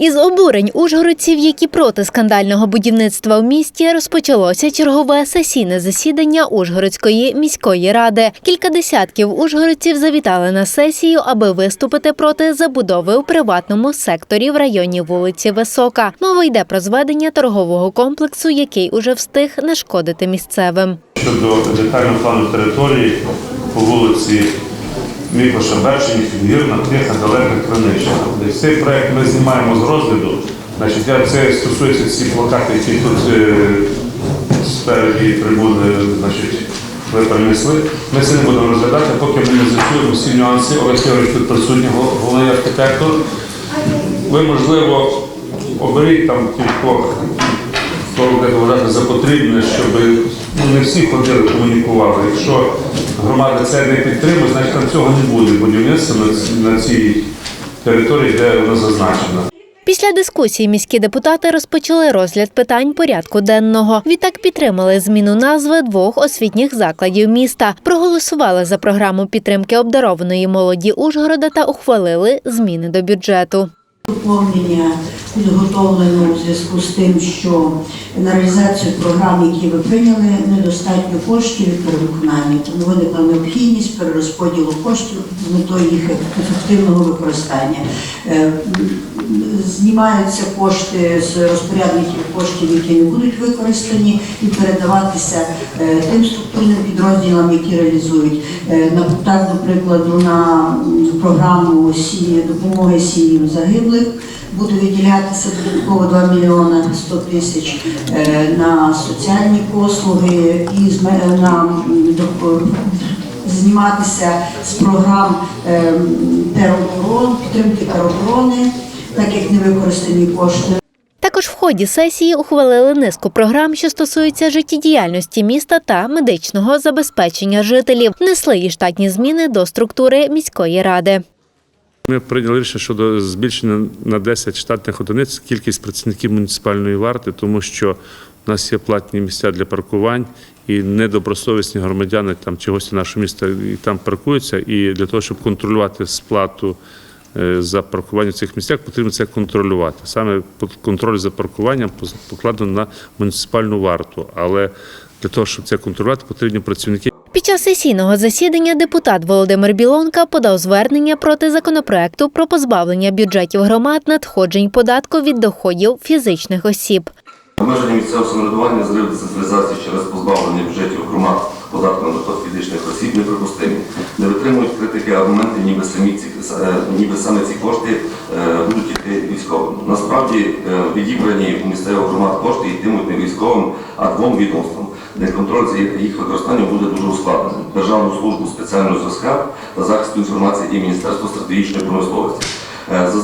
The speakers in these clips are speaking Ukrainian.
Із обурень ужгородців, які проти скандального будівництва в місті, розпочалося чергове сесійне засідання Ужгородської міської ради. Кілька десятків ужгородців завітали на сесію, аби виступити проти забудови у приватному секторі в районі вулиці Висока. Мова йде про зведення торгового комплексу, який уже встиг нашкодити місцевим. щодо детального плану території по вулиці Мікоша-Бершині, Фінгірна, Тиха, Далека, Кранична. Де Цей проект ми знімаємо з розгляду. Значить, це стосується ці плакати, які тут е, спереді трибуни значить, ви принесли. Ми це не будемо розглядати, поки ми не з'ясуємо всі нюанси. Ігорович тут присутній, гол- головний архітектор. Ви, можливо, оберіть там кількох хто буде вважати за потрібне, щоб ну, не всі ходили, комунікували. Якщо громада це не підтримує, значить там цього не буде будівництва на, на цій території, де воно зазначено. Після дискусії міські депутати розпочали розгляд питань порядку денного. Відтак підтримали зміну назви двох освітніх закладів міста, проголосували за програму підтримки обдарованої молоді Ужгорода та ухвалили зміни до бюджету. Доповнення підготовлено у зв'язку з тим, що на реалізацію програм, які ви прийняли, недостатньо коштів від перевиконання. Тому виникла необхідність перерозподілу коштів з метою їх ефективного використання. Знімаються кошти з розпорядників коштів, які не будуть використані, і передаватися е, тим структурним підрозділам, які реалізують. Е, Так, до прикладу, на програму допомоги сім'ям загиблих буде виділятися додатково 2 мільйони 100 тисяч е, на соціальні послуги і на зніматися з програм е, тероборон, підтримки тероборони, так як не використані кошти Також в ході сесії ухвалили низку програм, що стосуються життєдіяльності міста та медичного забезпечення жителів. Внесли і штатні зміни до структури міської ради. Ми прийняли рішення щодо збільшення на 10 штатних одиниць кількість працівників муніципальної варти, тому що у нас є платні місця для паркувань, і недобросовісні громадяни там чогось нашого міста і там паркуються. І для того, щоб контролювати сплату за паркування в цих місцях, потрібно це контролювати. Саме контроль за паркуванням поз- покладено на муніципальну варту. Але для того, щоб це контролювати, потрібні працівники. Під час сесійного засідання депутат Володимир Білонка подав звернення проти законопроекту про позбавлення бюджетів громад надходжень податку від доходів фізичних осіб. Обмеження місцевого самоврядування, зрив децентралізації через позбавлення бюджетів громад податку на доход фізичних осіб неприпустимі. Критики аргументи, ніби самі ці е, ніби саме ці кошти е, будуть йти військовим. Насправді е, відібрані у місцевих громад кошти йтимуть не військовим, а двом відомствам, де контроль за їх використанням буде дуже ускладнений. Державну службу спеціального зразка та захисту інформації і Міністерство стратегічної промисловості. За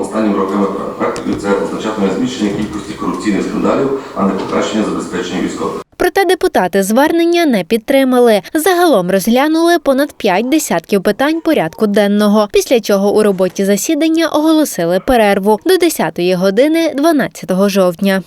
останніми роками практикою це означатиме збільшення кількості корупційних скандалів, а не покращення забезпечення військових. Проте депутати звернення не підтримали. Загалом розглянули понад п'ять десятків питань порядку денного. Після чого у роботі засідання оголосили перерву до 10-ї години 12 жовтня.